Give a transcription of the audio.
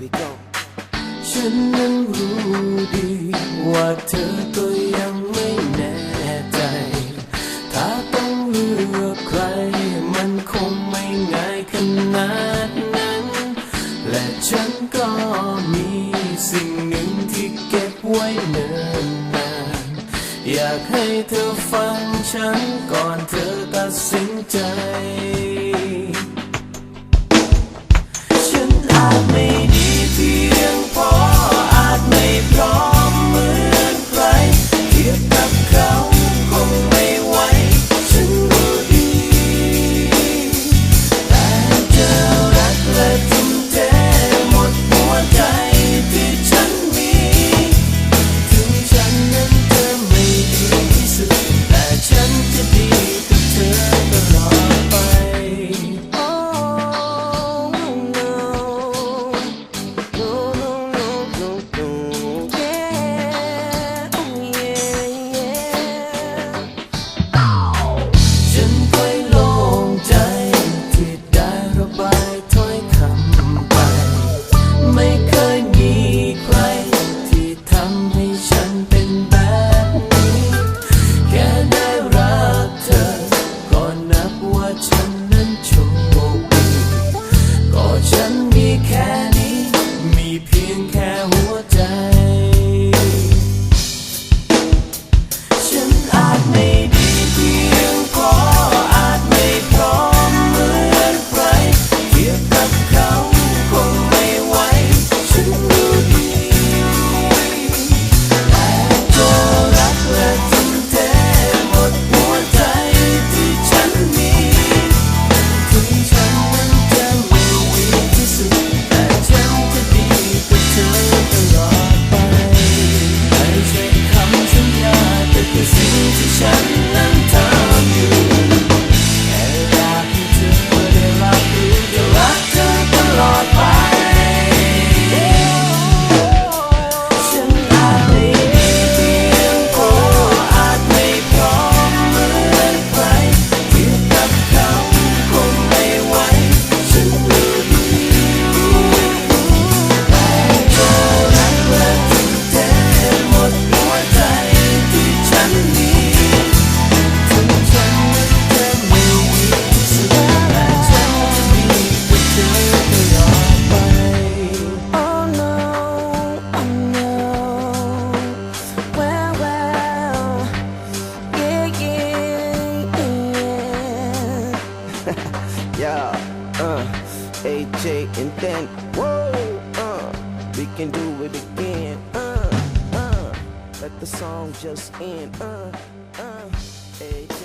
we go ฉันนั้นรู้ดีว่าเธอก็ยังไม่แน่ใจ ถ้าต้องเลือกใคร มันคงไม่ง่ายขนาดนั้น และฉันก็มีสิ่งหนึ่งที่เก็บไว้เนิ่นนานอยากให้เธอฟังฉันก่อนเธอตัดสินใจ ฉันนั้นโชคดีก็ฉันมีแค่นี้ มีเพียงแค่หัวใจ 下了 Yeah, uh, AJ and then, whoa, uh, we can do it again. Uh, uh, let the song just end. Uh, uh, AJ.